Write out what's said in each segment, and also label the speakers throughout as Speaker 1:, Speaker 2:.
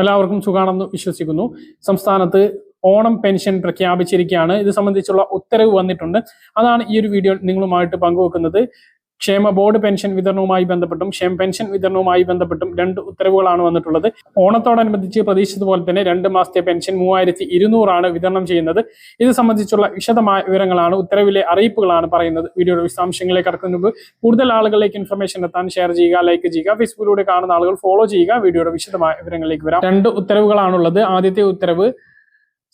Speaker 1: എല്ലാവർക്കും സുഖാണെന്ന് വിശ്വസിക്കുന്നു. സംസ്ഥാനത്ത് ഓണം പെൻഷൻ പ്രഖ്യാപിച്ചിരിക്കുകയാണ്. ഇത് സംബന്ധിച്ചുള്ള ഉത്തരവ് വന്നിട്ടുണ്ട്. അതാണ് ഈ ഒരു വീഡിയോ നിങ്ങളുമായിട്ട് പങ്കുവെക്കുന്നത്. ക്ഷേമ ബോർഡ് പെൻഷൻ വിതരണവുമായി ബന്ധപ്പെട്ടും ക്ഷേമ പെൻഷൻ വിതരണവുമായി ബന്ധപ്പെട്ടും രണ്ട് ഉത്തരവുകളാണ് വന്നിട്ടുള്ളത്. ഓണത്തോടനുബന്ധിച്ച് പ്രതീക്ഷിച്ചതുപോലെ തന്നെ രണ്ട് മാസത്തെ പെൻഷൻ മൂവായിരത്തി ഇരുന്നൂറാണ് വിതരണം ചെയ്യുന്നത്. ഇത് സംബന്ധിച്ചുള്ള വിശദമായ വിവരങ്ങളാണ് ഉത്തരവിലെ അറിയിപ്പുകളാണ് പറയുന്നത്. വീഡിയോയുടെ വിശദാംശങ്ങളിലേക്ക് കടക്കുന്നതിന് മുമ്പ് കൂടുതൽ ആളുകളിലേക്ക് ഇൻഫർമേഷൻ എത്താൻ ഷെയർ ചെയ്യുക ലൈക്ക് ചെയ്യുക ഫേസ്ബുക്കിലൂടെ കാണുന്ന ആളുകൾ ഫോളോ ചെയ്യുക. വീഡിയോയുടെ വിശദമായ വിവരങ്ങളിലേക്ക് വരാം. രണ്ട് ഉത്തരവുകളാണുള്ളത്. ആദ്യത്തെ ഉത്തരവ്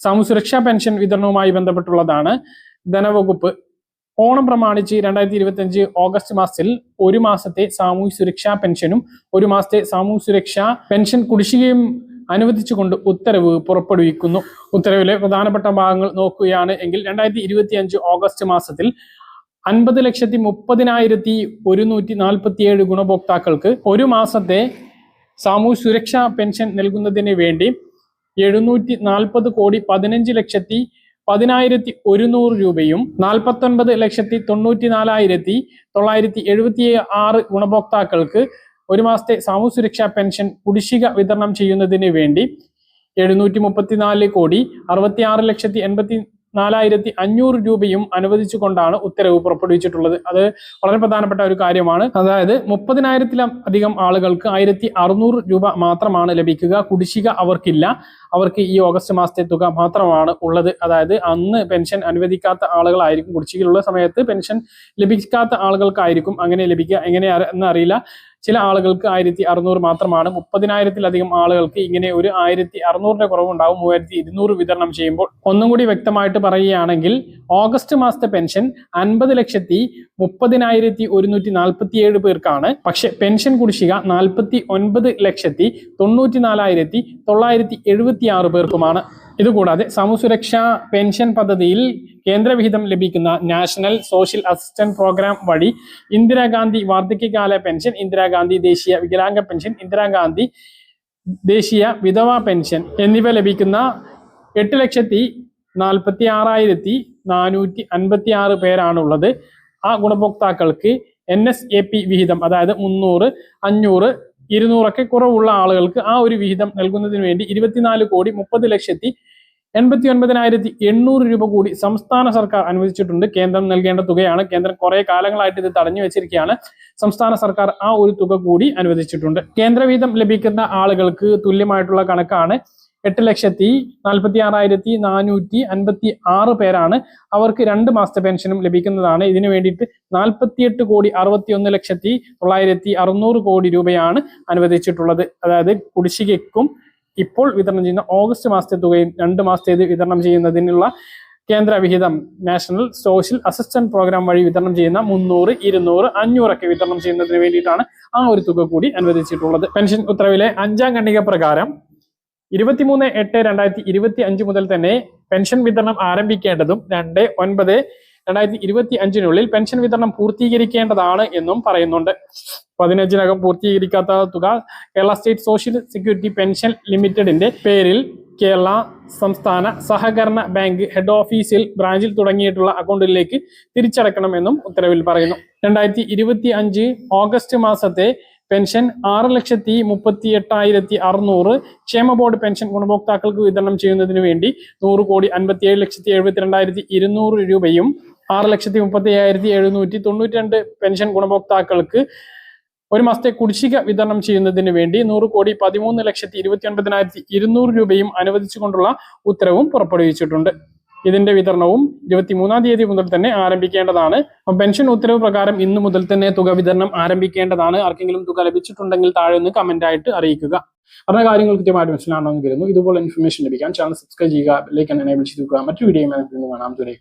Speaker 1: സാമൂഹ്യസുരക്ഷാ പെൻഷൻ വിതരണവുമായി ബന്ധപ്പെട്ടുള്ളതാണ്. ധനവകുപ്പ് ഓണം പ്രമാണിച്ച് രണ്ടായിരത്തി ഇരുപത്തി അഞ്ച് ഓഗസ്റ്റ് മാസത്തിൽ ഒരു മാസത്തെ സാമൂഹ്യ സുരക്ഷാ പെൻഷനും ഒരു മാസത്തെ സാമൂഹ്യ സുരക്ഷാ പെൻഷൻ കുടിശ്ശികയും അനുവദിച്ചുകൊണ്ട് ഉത്തരവ് പുറപ്പെടുവിക്കുന്നു. ഉത്തരവിലെ പ്രധാനപ്പെട്ട ഭാഗങ്ങൾ നോക്കുകയാണ് എങ്കിൽ രണ്ടായിരത്തി ഇരുപത്തിയഞ്ച് ഓഗസ്റ്റ് മാസത്തിൽ അൻപത് ലക്ഷത്തി മുപ്പതിനായിരത്തി ഒരുന്നൂറ്റി നാൽപ്പത്തി ഏഴ് ഗുണഭോക്താക്കൾക്ക് ഒരു മാസത്തെ സാമൂഹ്യ സുരക്ഷാ പെൻഷൻ നൽകുന്നതിന് വേണ്ടി എഴുന്നൂറ്റി നാൽപ്പത് കോടി പതിനഞ്ച് ലക്ഷത്തി പതിനായിരത്തി ഒരുന്നൂറ് രൂപയും നാൽപ്പത്തൊൻപത് ലക്ഷത്തി തൊണ്ണൂറ്റി നാലായിരത്തി തൊള്ളായിരത്തി എഴുപത്തി ആറ് ഗുണഭോക്താക്കൾക്ക് ഒരു മാസത്തെ സാമൂഹ്യ സുരക്ഷാ പെൻഷൻ കുടിശ്ശിക വിതരണം ചെയ്യുന്നതിന് വേണ്ടി എഴുന്നൂറ്റി മുപ്പത്തിനാല് കോടി അറുപത്തി ആറ് ലക്ഷത്തി എൺപത്തി നാലായിരത്തി അഞ്ഞൂറ് രൂപയും അനുവദിച്ചുകൊണ്ടാണ് ഉത്തരവ് പുറപ്പെടുവിച്ചിട്ടുള്ളത്. അത് വളരെ പ്രധാനപ്പെട്ട ഒരു കാര്യമാണ്. അതായത് മുപ്പതിനായിരത്തിലധികം ആളുകൾക്ക് ആയിരത്തി അറുന്നൂറ് രൂപ മാത്രമാണ് ലഭിക്കുക. കുടിശ്ശിക അവർക്കില്ല. അവർക്ക് ഈ ഓഗസ്റ്റ് മാസത്തെ തുക മാത്രമാണ് ഉള്ളത്. അതായത് അന്ന് പെൻഷൻ അനുവദിക്കാത്ത ആളുകളായിരിക്കും. കുടിശ്ശികയുള്ള സമയത്ത് പെൻഷൻ ലഭിക്കാത്ത ആളുകൾക്കായിരിക്കും അങ്ങനെ ലഭിക്കുക. എങ്ങനെ എന്നറിയില്ല ചില ആളുകൾക്ക് ആയിരത്തി അറുന്നൂറ് മാത്രമാണ്. മുപ്പതിനായിരത്തിലധികം ആളുകൾക്ക് ഇങ്ങനെ ഒരു ആയിരത്തി അറുന്നൂറിന്റെ കുറവുണ്ടാവും. മൂവായിരത്തി ഇരുന്നൂറ് വിതരണം ചെയ്യുമ്പോൾ ഒന്നും കൂടി വ്യക്തമായിട്ട് പറയുകയാണെങ്കിൽ ഓഗസ്റ്റ് മാസത്തെ പെൻഷൻ അൻപത് ലക്ഷത്തി മുപ്പതിനായിരത്തി ഒരുന്നൂറ്റി നാൽപ്പത്തിയേഴ് പേർക്കാണ്. പക്ഷെ പെൻഷൻ കുടിശ്ശിക നാൽപ്പത്തി ഒൻപത് ലക്ഷത്തി തൊണ്ണൂറ്റി നാലായിരത്തി തൊള്ളായിരത്തി എഴുപത്തി ആറ് പേർക്കുമാണ്. ഇതുകൂടാതെ സാമൂഹ്യസുരക്ഷാ പെൻഷൻ പദ്ധതിയിൽ കേന്ദ്രവിഹിതം ലഭിക്കുന്ന നാഷണൽ സോഷ്യൽ അസിസ്റ്റന്റ് പ്രോഗ്രാം വഴി ഇന്ദിരാഗാന്ധി വാർദ്ധക്യകാല പെൻഷൻ ഇന്ദിരാഗാന്ധി ദേശീയ വികലാംഗ പെൻഷൻ ഇന്ദിരാഗാന്ധി ദേശീയ വിധവാ പെൻഷൻ എന്നിവ ലഭിക്കുന്ന എട്ട് ലക്ഷത്തി നാൽപ്പത്തി ആറായിരത്തി നാനൂറ്റി അൻപത്തി ആറ് പേരാണുള്ളത്. ആ ഗുണഭോക്താക്കൾക്ക് എൻ എസ് എ പി വിഹിതം അതായത് മുന്നൂറ് അഞ്ഞൂറ് ഇരുന്നൂറൊക്കെ കുറവുള്ള ആളുകൾക്ക് ആ ഒരു വിഹിതം നൽകുന്നതിന് വേണ്ടി ഇരുപത്തിനാല് കോടി മുപ്പത് ലക്ഷത്തി എൺപത്തി ഒൻപതിനായിരത്തി എണ്ണൂറ് രൂപ കൂടി സംസ്ഥാന സർക്കാർ അനുവദിച്ചിട്ടുണ്ട്. കേന്ദ്രം നൽകേണ്ട തുകയാണ്. കേന്ദ്രം കുറെ കാലങ്ങളായിട്ട് ഇത് തടഞ്ഞു വെച്ചിരിക്കുകയാണ്. സംസ്ഥാന സർക്കാർ ആ ഒരു തുക കൂടി അനുവദിച്ചിട്ടുണ്ട്. കേന്ദ്രവീതം ലഭിക്കുന്ന ആളുകൾക്ക് തുല്യമായിട്ടുള്ള കണക്കാണ് എട്ട് ലക്ഷത്തി നാൽപ്പത്തി ആറായിരത്തി നാനൂറ്റി അൻപത്തി ആറ് പേരാണ് അവർക്ക് രണ്ട് മാസത്തെ പെൻഷനും ലഭിക്കുന്നതാണ്. ഇതിനു വേണ്ടിയിട്ട് നാൽപ്പത്തിയെട്ട് കോടി അറുപത്തി ഒന്ന് ലക്ഷത്തി തൊള്ളായിരത്തി അറുന്നൂറ് കോടി രൂപയാണ് അനുവദിച്ചിട്ടുള്ളത്. അതായത് കുടിശ്ശികയ്ക്കും ഇപ്പോൾ വിതരണം ചെയ്യുന്ന ഓഗസ്റ്റ് മാസത്തെ തുകയും രണ്ട് മാസത്തേത് വിതരണം ചെയ്യുന്നതിനുള്ള കേന്ദ്ര വിഹിതം നാഷണൽ സോഷ്യൽ അസിസ്റ്റന്റ് പ്രോഗ്രാം വഴി വിതരണം ചെയ്യുന്ന മുന്നൂറ് ഇരുന്നൂറ് അഞ്ഞൂറൊക്കെ വിതരണം ചെയ്യുന്നതിന് വേണ്ടിയിട്ടാണ് ആ ഒരു തുക കൂടി അനുവദിച്ചിട്ടുള്ളത്. പെൻഷൻ ഉത്തരവിലെ അഞ്ചാം ഖണ്ഡിക പ്രകാരം ഇരുപത്തിമൂന്ന് എട്ട് രണ്ടായിരത്തി ഇരുപത്തി അഞ്ച് മുതൽ തന്നെ പെൻഷൻ വിതരണം ആരംഭിക്കേണ്ടതും രണ്ട് ഒൻപത് രണ്ടായിരത്തി ഇരുപത്തി അഞ്ചിനുള്ളിൽ പെൻഷൻ വിതരണം പൂർത്തീകരിക്കേണ്ടതാണ് എന്നും പറയുന്നുണ്ട്. പതിനഞ്ചിനകം പൂർത്തീകരിക്കാത്ത തുക Kerala state social security pension ലിമിറ്റഡിന്റെ പേരിൽ കേരള സംസ്ഥാന സഹകരണ ബാങ്ക് ഹെഡ് ഓഫീസിൽ ബ്രാഞ്ചിൽ തുടങ്ങിയിട്ടുള്ള അക്കൗണ്ടിലേക്ക് തിരിച്ചടക്കണമെന്നും ഉത്തരവിൽ പറയുന്നു. രണ്ടായിരത്തി ഇരുപത്തി അഞ്ച് ഓഗസ്റ്റ് മാസത്തെ പെൻഷൻ ആറ് ലക്ഷത്തി മുപ്പത്തി എട്ടായിരത്തി അറുന്നൂറ് ക്ഷേമ ബോർഡ് പെൻഷൻ ഗുണഭോക്താക്കൾക്ക് വിതരണം ചെയ്യുന്നതിന് വേണ്ടി നൂറ് കോടി അൻപത്തി ഏഴ് ലക്ഷത്തി എഴുപത്തി രണ്ടായിരത്തി ഇരുന്നൂറ് രൂപയും ആറ് ലക്ഷത്തി മുപ്പത്തി അയ്യായിരത്തി എഴുന്നൂറ്റി തൊണ്ണൂറ്റി രണ്ട് പെൻഷൻ ഗുണഭോക്താക്കൾക്ക് ഒരു മാസത്തെ കുടിശ്ശിക വിതരണം ചെയ്യുന്നതിന് വേണ്ടി നൂറ് കോടി പതിമൂന്ന് ലക്ഷത്തി ഇരുപത്തി ഒൻപതിനായിരത്തി ഇരുന്നൂറ് രൂപയും അനുവദിച്ചുകൊണ്ടുള്ള ഉത്തരവും പുറപ്പെടുവിച്ചിട്ടുണ്ട്. ഇതിന്റെ വിതരണവും ഇരുപത്തിമൂന്നാം തീയതി മുതൽ തന്നെ ആരംഭിക്കേണ്ടതാണ്. പെൻഷൻ ഉത്തരവ് പ്രകാരം ഇന്ന് മുതൽ തന്നെ തുക വിതരണം ആരംഭിക്കേണ്ടതാണ്. ആർക്കെങ്കിലും തുക ലഭിച്ചിട്ടുണ്ടെങ്കിൽ താഴെ ഒന്ന് കമന്റ് ആയിട്ട് അറിയിക്കുക. പറഞ്ഞ കാര്യങ്ങൾ കൃത്യമായിട്ട് മനസ്സിലാണെന്ന് കരുതുന്നു. ഇതുപോലെ ഇൻഫർമേഷൻ ലഭിക്കാൻ ചാനൽ സബ്സ്ക്രൈബ് ചെയ്യുക ലൈക്ക് എനേബിൾ ചെയ്ത് വെക്കുക. മറ്റു വീഡിയോ കാണാം. ദൂരെ